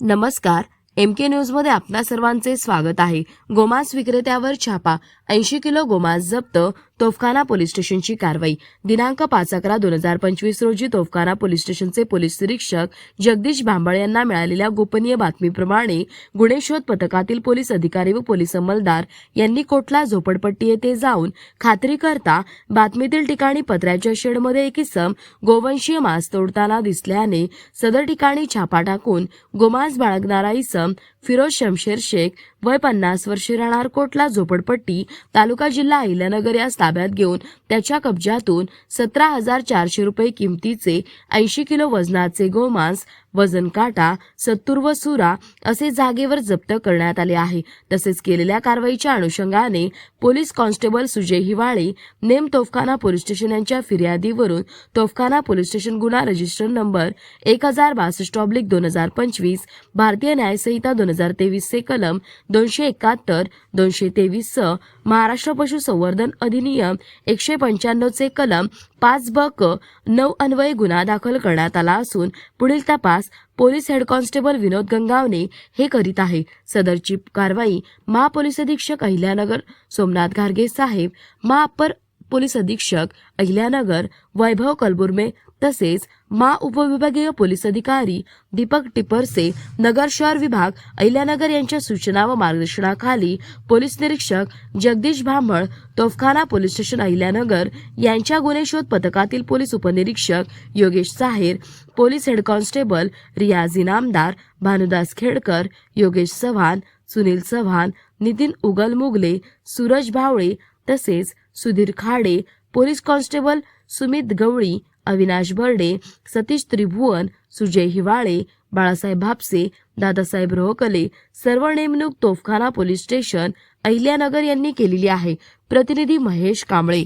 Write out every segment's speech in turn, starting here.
नमस्कार एम के न्यूजमध्ये आपल्या सर्वांचे स्वागत आहे. गोमांस विक्रेत्यावर छापा ऐंशी किलो गोमांस जप्त तोफखाना पोलीस स्टेशनची कारवाई. दिनांक पाच अकरा दोन हजार पंचवीस रोजी तोफखाना पोलीस स्टेशनचे पोलीस निरीक्षक जगदीश भांबळे यांना मिळालेल्या गोपनीय बातमीप्रमाणे गुन्हे शोध पथकातील पोलीस अधिकारी व पोलीस अंमलदार यांनी कोटला झोपडपट्टी येथे जाऊन खात्री करता बातमीतील ठिकाणी पत्र्याच्या शेडमध्ये एक इसम गोवंशीय मांस तोडताना दिसल्याने सदर ठिकाणी छापा टाकून गोमांस बाळगणारा इसम फिरोज शमशेर शेख वय पन्नास वर्षे राहणार कोटला झोपडपट्टी तालुका जिल्हा अहिल्यानगर यास ताब्यात घेऊन त्याच्या कब्जातून सतरा हजार चारशे रुपये किमतीचे ऐंशी किलो वजनाचे गोमांस वजन काटा सत्तूर व सुरा असे जागेवर जप्त करण्यात आले आहे. तसेच केलेल्या कारवाईच्या अनुषंगाने पोलीस कॉन्स्टेबल सुजय हिवाळे नेम तोफखाना पोलीस स्टेशन यांच्या फिर्यादीवरून तोफखाना पोलीस स्टेशन गुन्हा रजिस्टर नंबर एक हजार बासष्ट ऑब्लिक दोन हजार पंचवीस भारतीय न्यायसंहिता दोन हजार तेवीस चे कलम दोनशे एकाहत्तर दोनशे तेवीस स महाराष्ट्र पशुसंवर्धन अधिनियम एकशे पंच्याण्णव चे कलम पाच ब क नऊ अन्वये गुन्हा दाखल करण्यात आला असून पुढील तपास police head constable Vinod Gangawane हे करीत आहे. सदरची कारवाई महापोलीस अधीक्षक अहिल्यानगर सोमनाथ घारगे साहेब महाअप्पर पोलीस अधीक्षक अहिल्यानगर वैभव कलबुर्मे तसेच मा उपविभागीय पोलीस अधिकारी दीपक टिपरसे नगर शहर विभाग अहिल्यानगर यांच्या सूचना व मार्गदर्शनाखाली पोलीस निरीक्षक जगदीश भांबळ तोफखाना पोलीस स्टेशन अहिल्यानगर यांच्या गुन्हे शोध पथकातील पोलीस उपनिरीक्षक Yogesh Saher police head constable Riyaz Inamdar Bhanudas Khedkar Yogesh Chavan Sunil Chavan Nitin उगल मुगले सूरज भावळे तसेच सुधीर खाडे पोलीस कॉन्स्टेबल सुमित गवळी अविनाश बर्डे सतीश त्रिभुवन सुजय हिवाळे बाळासाहेब भापसे दादासाहेब रोहकले सर्व नेमणूक तोफखाना पोलीस स्टेशन अहिल्यानगर यांनी केलेली आहे. प्रतिनिधी महेश कांबळे.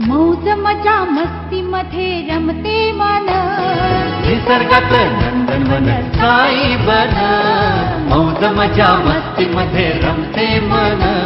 मौज मजा मस्ती मध्ये रमते मन. निसर्गात नंदनवन साई बन. मौज मजा मस्ती मध्ये रमते मन.